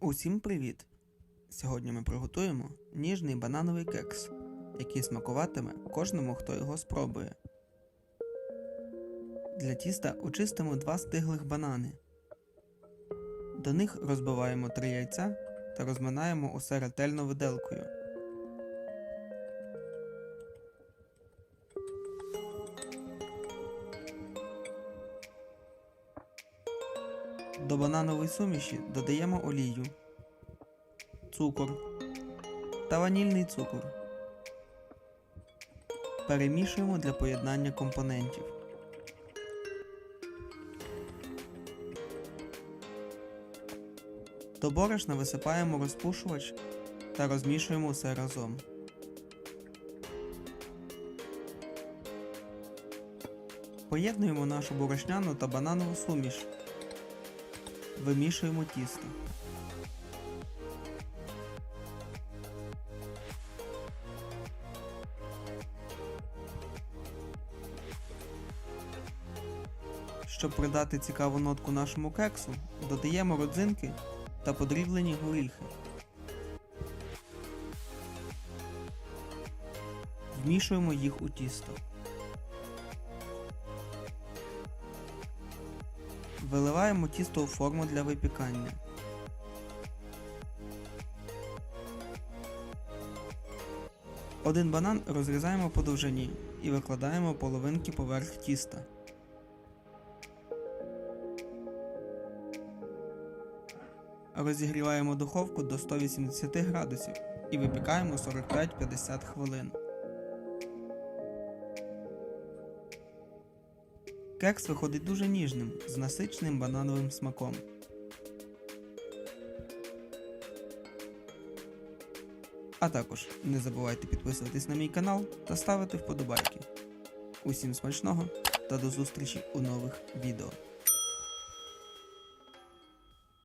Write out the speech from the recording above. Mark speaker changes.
Speaker 1: Усім привіт! Сьогодні ми приготуємо ніжний банановий кекс, який смакуватиме кожному, хто його спробує. Для тіста очистимо два стиглих банани. До них розбиваємо три яйця та розминаємо усе ретельно виделкою. До бананової суміші додаємо олію, цукор та ванільний цукор. Перемішуємо для поєднання компонентів. До борошна висипаємо розпушувач та розмішуємо все разом. Поєднуємо нашу борошняну та бананову суміш. Вимішуємо тісто. Щоб придати цікаву нотку нашому кексу, додаємо родзинки та подріблені горіхи. Вмішуємо їх у тісто. Виливаємо тісто у форму для випікання. Один банан розрізаємо по довжині і викладаємо половинки поверх тіста. Розігріваємо духовку до 180 градусів і випікаємо 45-50 хвилин. Кекс виходить дуже ніжним, з насиченим банановим смаком. А також не забувайте підписуватись на мій канал та ставити вподобайки. Усім смачного та до зустрічі у нових відео.